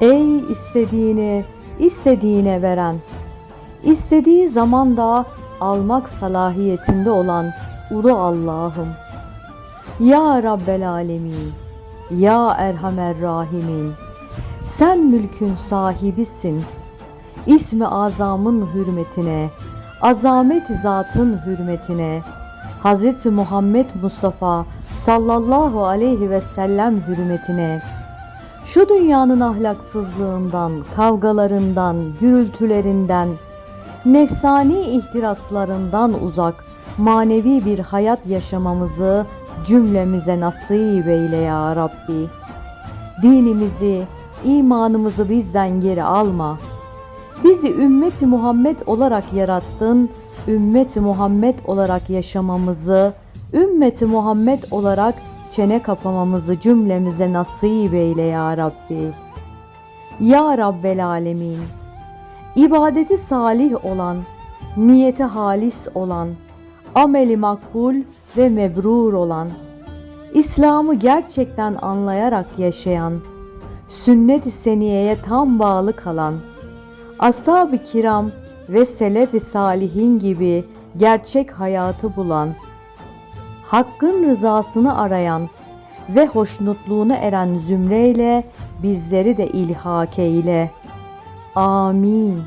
Ey istediğini istediğine veren, istediği zaman da almak salahiyetinde olan Ulu Allah'ım. Ya Rabbel Alemin, Ya Erhamer Rahimin, sen mülkün sahibisin. İsmi azamın hürmetine, azamet zatın hürmetine, Hz. Muhammed Mustafa sallallahu aleyhi ve sellem hürmetine, şu dünyanın ahlaksızlığından, kavgalarından, gürültülerinden, nefsani ihtiraslarından uzak, manevi bir hayat yaşamamızı cümlemize nasip eyle ya Rabbi. Dinimizi, imanımızı bizden geri alma. Bizi ümmeti Muhammed olarak yarattın, ümmeti Muhammed olarak yaşamamızı, ümmeti Muhammed olarak çene kapamamızı cümlemize nasip eyle ya Rabbi. Ya Rabbel Alemin, ibadeti salih olan, niyeti halis olan, ameli makbul ve mebrur olan, İslam'ı gerçekten anlayarak yaşayan, sünnet-i seniyeye tam bağlı kalan, ashab-ı kiram ve selef-i salihin gibi gerçek hayatı bulan, Hakkın rızasını arayan ve hoşnutluğuna eren zümreyle bizleri de ilhak eyle. Amin.